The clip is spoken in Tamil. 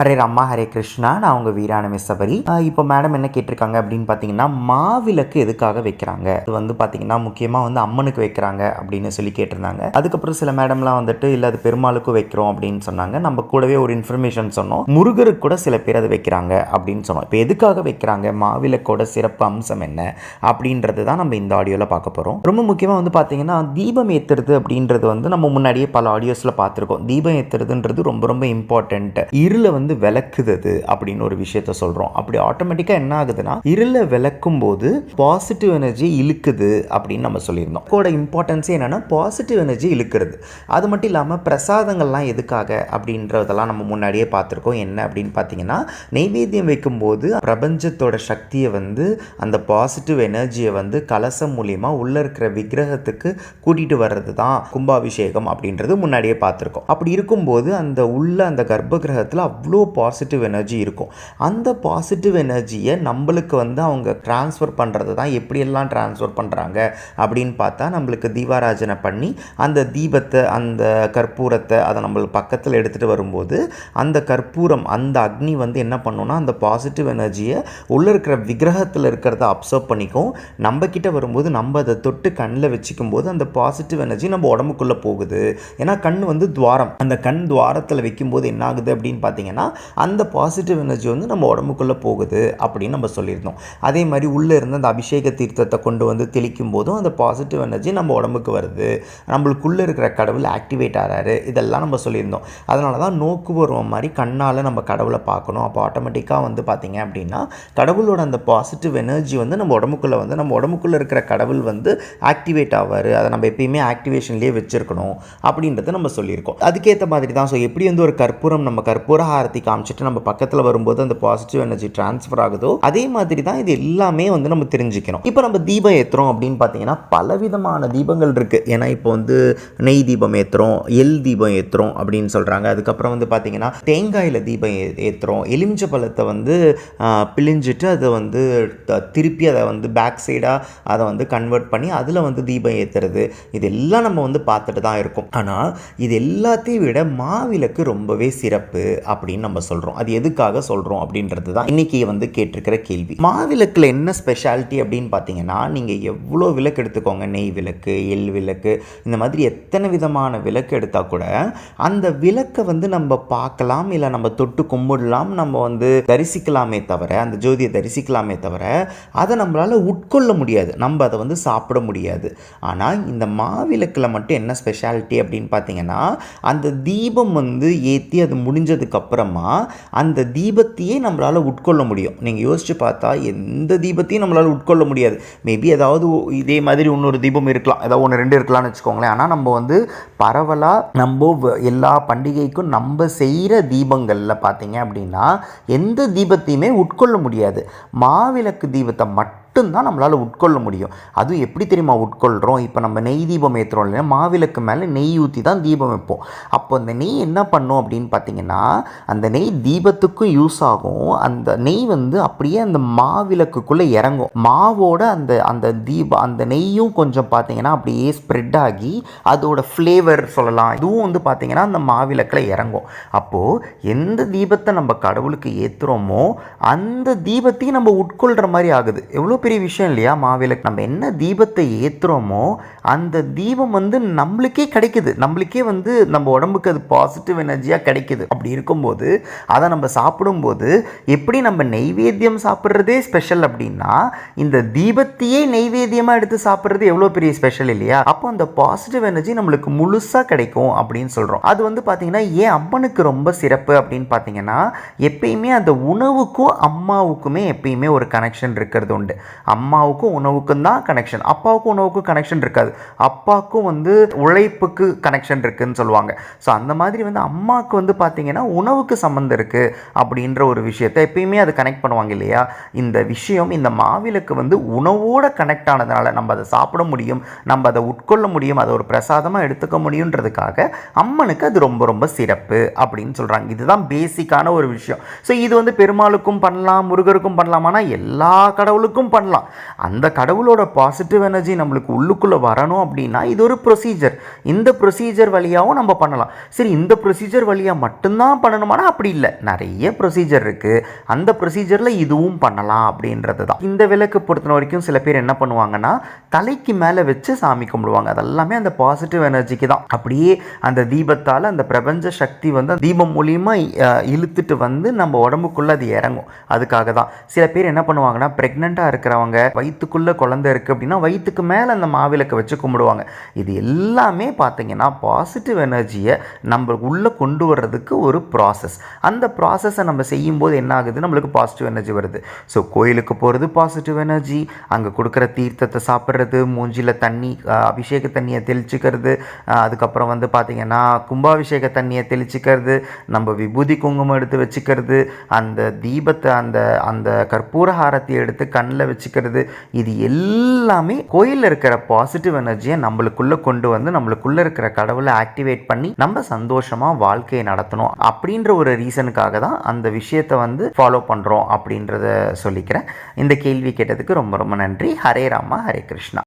ஹரே ராமா ஹரே கிருஷ்ணா நான் உங்கள் வீரான மிஸ்ஸபரி இப்போ மேடம் என்ன கேட்டிருக்காங்க அப்படின்னு பார்த்தீங்கன்னா மாவிளக்கு எதுக்காக வைக்கிறாங்க? இது வந்து பார்த்தீங்கன்னா முக்கியமாக வந்து அம்மனுக்கு வைக்கிறாங்க அப்படின்னு சொல்லி கேட்டிருந்தாங்க. அதுக்கப்புறம் சில மேடம்லாம் வந்துட்டு இல்லை அது பெருமாளுக்கும் வைக்கிறோம் அப்படின்னு சொன்னாங்க. நம்ம கூடவே ஒரு இன்ஃபர்மேஷன் சொன்னோம். முருகருக்கு கூட சில பேர் அதை வைக்கிறாங்க அப்படின்னு சொன்னோம். இப்போ எதுக்காக வைக்கிறாங்க? மாவிளக்கோட சிறப்பு அம்சம் என்ன? அப்படின்றது தான் நம்ம இந்த ஆடியோவில் பார்க்க போகிறோம் ரொம்ப முக்கியமாக வந்து பார்த்தீங்கன்னா தீபம் ஏற்றுறது அப்படின்றது வந்து நம்ம முன்னாடியே பல ஆடியோஸில் பார்த்துருக்கோம். தீபம் ஏற்றுறதுன்றது ரொம்ப ரொம்ப இம்பார்ட்டண்ட் இருளை வந்து விளக்குது அப்படின்னு ஒரு விஷயத்த சொல்கிறோம் அப்படி ஆட்டோமேட்டிக்காக என்ன ஆகுதுன்னா இருளை விளக்கும் போது பாசிட்டிவ் எனர்ஜி இழுக்குது அப்படின்னு நம்ம சொல்லியிருந்தோம். கோட இம்பார்ட்டன்ஸே என்னென்னா பாசிட்டிவ் எனர்ஜி இழுக்கிறது. அது மட்டும் இல்லாமல் பிரசாதங்கள்லாம் எதுக்காக அப்படின்றதெல்லாம் நம்ம முன்னாடியே பார்த்துருக்கோம். என்ன அப்படின்னு பார்த்தீங்கன்னா நெய்வேத்தியம் வைக்கும்போது பிரபஞ்சத்தோட சக்தியை வந்து அந்த பாசிட்டிவ் எனர்ஜியை வந்து கலசம் மூலியமாக உள்ளே இருக்கிற விக்கிரகத்துக்கு கூட்டிகிட்டு வர்றது தான் கும்பாபிஷேகம் அப்படின்றது முன்னாடியே பார்த்துருக்கோம். அப்படி இருக்கும்போது அந்த உள்ள அந்த கர்ப்ப கிரகத்தில் அவ்வளோ பாசிட்டிவ் எனர்ஜி இருக்கும். அந்த பாசிட்டிவ் எனர்ஜியை நம்மளுக்கு வந்து அவங்க ட்ரான்ஸ்ஃபர் பண்ணுறது தான் எப்படியெல்லாம் ட்ரான்ஸ்ஃபர் பண்ணுறாங்க அப்படின்னு பார்த்தா நம்மளுக்கு தீபாராஜனை பண்ணி அந்த தீபத்தை அந்த கற்பூரத்தை அதை நம்மளுக்கு பக்கத்தில் எடுத்துகிட்டு வரும்போது அந்த கற்பூரம் அந்த அக்னி வந்து என்ன பண்ணுன்னா அந்த பாசிட்டிவ் எனர்ஜியை உள்ளே இருக்கிற விக்கிரகத்தில் இருக்கிறத அப்சர்வ் பண்ணிக்கும். நம்ம வரும்போது நம்ம அதை தொட்டு கண்ணில் வச்சுக்கும் போது அந்த பாசிட்டிவ் எனர்ஜி நம்ம உடம்புக்குள்ளே போகுது. ஏன்னா கண் வந்து துவாரம். அந்த கண் துவாரத்தில் வைக்கும்போது என்ன ஆகுது அப்படின்னு பார்த்தீங்கன்னா அந்த பாசிட்டிவ் எனர்ஜி வந்து நம்ம உடம்புக்குள்ளே போகுது அப்படின்னு நம்ம சொல்லியிருந்தோம். அதே மாதிரி உள்ளே இருந்து அந்த அபிஷேக தீர்த்தத்தை கொண்டு வந்து தெளிக்கும் போதும் அந்த பாசிட்டிவ் எனர்ஜி நம்ம உடம்புக்கு வருது. நம்மளுக்குள்ளே இருக்கிற கடவுள் ஆக்டிவேட் ஆகிறாரு இதெல்லாம் நம்ம சொல்லியிருந்தோம். அதனால தான் நோக்குபூர்வம் மாதிரி கண்ணால் நம்ம கடவுளை பார்க்கணும். அப்போ ஆட்டோமேட்டிக்காக வந்து பார்த்திங்க அப்படின்னா கடவுளோட அந்த பாசிட்டிவ் எனர்ஜி வந்து நம்ம உடம்புக்குள்ளே வந்து நம்ம உடம்புக்குள்ளே இருக்கிற கடவுள் வந்து ஆக்டிவேட் ஆவார். அதை நம்ம எப்பயுமே ஆக்டிவேஷன்லேயே வச்சுருக்கணும் அப்படின்றத நம்ம சொல்லியிருக்கோம். அதுக்கேற்ற மாதிரி தான். ஸோ எப்படி வந்து ஒரு கற்பூரம் நம்ம கற்பூர ஆரத்தி காமிச்சிட்டு நம்ம பக்கத்தில் வரும்போது அந்த பாசிட்டிவ் எனர்ஜி ட்ரான்ஸ்ஃபர் ஆகுதோ அதே மாதிரி தான் இது எல்லாமே வந்து நம்ம தெரிஞ்சுக்கணும். இப்போ நம்ம தீபம் ஏற்றுறோம் அப்படின்னு பார்த்தீங்கன்னா பலவிதமான தீபங்கள் இருக்குது ஏன்னா இப்போ வந்து நெய் தீபம் ஏற்றுறோம் எல் தீபம் ஏற்றுறோம் அப்படின்னு சொல்கிறாங்க அதுக்கப்புறம் வந்து பார்த்தீங்கன்னா தேங்காயில் தீபம் ஏ ஏற்றுறோம் எலுமிச்சை பழத்தை வந்து பிழிஞ்சிட்டு அதை வந்து த- திருப்பி அதை வந்து பேக் சைடாக அதை வந்து கன்வெர்ட் பண்ணி அதில் வந்து தீபம் ஏற்றுறது இதெல்லாம் நம்ம வந்து பார்த்துட்டு தான் இருக்கோம். ஆனால் இது எல்லாத்தையும் விட மாவிளக்கு ரொம்பவே சிறப்பு அப்படின்னு நம்ம சொல்கிறோம் அது எதுக்காக சொல்கிறோம் அப்படின்றது தான் இன்றைக்கி வந்து கேட்டிருக்கிற கேள்வி. மாவிளக்கில் என்ன ஸ்பெஷாலிட்டி அப்படின்னு பார்த்தீங்கன்னா நீங்கள் எவ்வளோ விளக்கு எடுத்துக்கோங்க. நெய் விளக்கு எள் விளக்கு இந்த மாதிரி எத்தனை விதமான விளக்கு எடுத்தால் கூட அந்த விளக்கை வந்து நம்ம பார்க்கலாம் இல்லை நம்ம தொட்டு கும்பிடலாம் நம்ம வந்து தரிசிக்கலாமே தவிர அந்த ஜோதியை தரிசிக்கலாமே தவிர அதை நம்மளால் உட்கொள்ள முடியாது. நம்ம அதை வந்து சாப்பிட முடியாது. ஆனால் இந்த மாவிளக்கில் மட்டும் என்ன ஸ்பெஷாலிட்டி அப்படின்னு பார்த்தீங்கன்னா அந்த தீபம் வந்து ஏற்றி அது முடிஞ்சதுக்கு மூலமாக அந்த தீபத்தையே நம்மளால் உட்கொள்ள முடியும். நீங்கள் யோசித்து பார்த்தா எந்த தீபத்தையும் நம்மளால் உட்கொள்ள முடியாது. மேபி ஏதாவது ஒ- இதே மாதிரி இன்னொரு தீபம் இருக்கலாம். ஏதாவது ஒன்று ரெண்டு இருக்கலாம்னு வச்சுக்கோங்களேன். ஆனால் நம்ம வந்து பரவலாக நம்ம வ- எல்லா பண்டிகைக்கும் நம்ம செய்கிற தீபங்களில் பார்த்தீங்க அப்படின்னா எந்த தீபத்தையுமே உட்கொள்ள முடியாது. மாவிளக்கு தீபத்தை மட்டும்தான் நம்மளால் உட்கொள்ள முடியும். அதுவும் எப்படி தெரியுமா உட்கொள்கிறோம் இப்போ நம்ம நெய் தீபம் ஏற்றுறோம் இல்லையா? மாவிளக்கு மேலே நெய் ஊற்றி தான் தீபம் வைப்போம். அப்போ அந்த நெய் என்ன பண்ணும் அப்படின்னு பார்த்தீங்கன்னா அந்த நெய் தீபத்துக்கும் யூஸ் ஆகும். அந்த நெய் வந்து அப்படியே அந்த மாவிளக்குக்குள்ளே இறங்கும். மாவோட அந்த அந்த தீப அந்த நெய்யும் கொஞ்சம் பார்த்தீங்கன்னா அப்படியே ஸ்ப்ரெட் ஆகி அதோட ஃப்ளேவர் சொல்லலாம். இதுவும் வந்து பார்த்தீங்கன்னா அந்த மாவிளக்கில் இறங்கும். அப்போது எந்த தீபத்தை நம்ம கடவுளுக்கு ஏற்றுறோமோ அந்த தீபத்தையும் நம்ம உட்கொள்கிற மாதிரி ஆகுது. எவ்வளோ பெரிய விஷயம் இல்லையா மாவிளக்கு? நம்ம என்ன தீபத்தை ஏற்றுறோமோ அந்த தீபம் வந்து நம்மளுக்கே கிடைக்குது. நம்மளுக்கே வந்து நம்ம உடம்புக்கு அது பாசிட்டிவ் எனர்ஜியாக கிடைக்குது. அப்படி இருக்கும்போது அதை நம்ம சாப்பிடும்போது எப்படி நம்ம நெய்வேத்தியம் சாப்பிட்றதே ஸ்பெஷல் அப்படின்னா இந்த தீபத்தையே நெய்வேத்தியமாக எடுத்து சாப்பிட்றது எவ்வளோ பெரிய ஸ்பெஷல் இல்லையா? அப்போ அந்த பாசிட்டிவ் எனர்ஜி நம்மளுக்கு முழுசாக கிடைக்கும் அப்படின்னு சொல்கிறோம் அது வந்து பார்த்திங்கன்னா ஏன் அம்மனுக்கு ரொம்ப சிறப்பு அப்படின்னு பார்த்தீங்கன்னா எப்பயுமே அந்த உணவுக்கும் அம்மாவுக்குமே எப்பயுமே ஒரு கனெக்ஷன் இருக்கிறது உண்டு. அம்மாவுக்கும் உணவுக்கும் தான் கனெக்ஷன் அப்பாவுக்கும் உணவுக்கும் கனெக்ஷன் இருக்காது. அப்பாவுக்கும் வந்து உழைப்புக்கு கனெக்ஷன் இருக்குதுன்னு சொல்லுவாங்க. ஸோ அந்த மாதிரி வந்து அம்மாவுக்கு வந்து பார்த்திங்கன்னா உணவுக்கு சம்மந்தம் இருக்குது அப்படின்ற ஒரு விஷயத்தை எப்பயுமே அது கனெக்ட் பண்ணுவாங்க இல்லையா? இந்த விஷயம் இந்த மாவிளக்கு வந்து உணவோடு கனெக்ட் ஆனதுனால நம்ம அதை சாப்பிட முடியும் நம்ம அதை உட்கொள்ள முடியும் அதை ஒரு பிரசாதமாக எடுத்துக்க முடியுன்றதுக்காக அம்மனுக்கு அது ரொம்ப ரொம்ப சிறப்பு அப்படின்னு சொல்கிறாங்க இதுதான் பேசிக்கான ஒரு விஷயம். ஸோ இது வந்து பெருமாளுக்கும் பண்ணலாம் முருகருக்கும் பண்ணலாம். ஆனால் எல்லா கடவுளுக்கும் பண்ண பண்ணலாம். அந்த கடவுளோட பாசிட்டிவ் எனர்ஜி நம்மளுக்கு உள்ளுக்குள்ளே வரணும் அப்படின்னா இது ஒரு ப்ரொசீஜர் இந்த ப்ரொசீஜர் வழியாகவும் நம்ம பண்ணலாம். சரி இந்த ப்ரொசீஜர் வழியாக மட்டும்தான் பண்ணணுமானா அப்படி இல்லை. நிறைய ப்ரொசீஜர் இருக்குது அந்த ப்ரொசீஜரில் இதுவும் பண்ணலாம் அப்படின்றது தான். இந்த விளக்கு பொறுத்தன வரைக்கும் சில பேர் என்ன பண்ணுவாங்கன்னா தலைக்கு மேலே வச்சு சாமி கும்பிடுவாங்க. அதெல்லாமே அந்த பாசிட்டிவ் எனர்ஜிக்கு தான். அப்படியே அந்த தீபத்தால் அந்த பிரபஞ்ச சக்தி வந்து தீபம் மூலியமாக இழுத்துட்டு வந்து நம்ம உடம்புக்குள்ளே அது இறங்கும். அதுக்காக தான். சில பேர் என்ன பண்ணுவாங்கன்னா ப்ரெக்னெண்ட்டாக இருக்கிறவங்க வயிற்றுக்குள்ளே குழந்தை இருக்குது அப்படின்னா வயிற்றுக்கு மேலே அந்த மாவிளக்கை வச்சு கும்பிடுவாங்க. இது எல்லாமே பார்த்தீங்கன்னா பாசிட்டிவ் எனர்ஜியை நம்ம உள்ளே கொண்டு வர்றதுக்கு ஒரு ப்ராசஸ் அந்த ப்ராசஸை நம்ம செய்யும்போது என்ன ஆகுது? நம்மளுக்கு பாசிட்டிவ் எனர்ஜி வருது. ஸோ கோயிலுக்கு போகிறது பாசிட்டிவ் எனர்ஜி அங்கே கொடுக்குற தீர்த்தத்தை சாப்பிட்றது மூஞ்சியில் தண்ணி அபிஷேக தண்ணியை தெளிச்சுக்கிறது அதுக்கப்புறம் வந்து பார்த்திங்கன்னா கும்பாபிஷேக தண்ணியை தெளிச்சுக்கிறது நம்ம விபூதி குங்குமம் எடுத்து வச்சுக்கிறது அந்த தீபத்தை அந்த அந்த கற்பூர ஹாரத்தை எடுத்து கண்ணில் வச்சு வச்சுக்கிறது. இது எல்லாமே கோயிலில் இருக்கிற பாசிட்டிவ் எனர்ஜியை நம்மளுக்குள்ளே கொண்டு வந்து நம்மளுக்குள்ளே இருக்கிற கடவுளை ஆக்டிவேட் பண்ணி நம்ம சந்தோஷமாக வாழ்க்கையை நடத்தணும் அப்படின்ற ஒரு ரீசனுக்காக தான் அந்த விஷயத்தை வந்து ஃபாலோ பண்ணுறோம் அப்படின்றத சொல்லிக்கிறேன். இந்த கேள்வி கேட்டதுக்கு ரொம்ப ரொம்ப நன்றி. ஹரே ராமா ஹரே கிருஷ்ணா.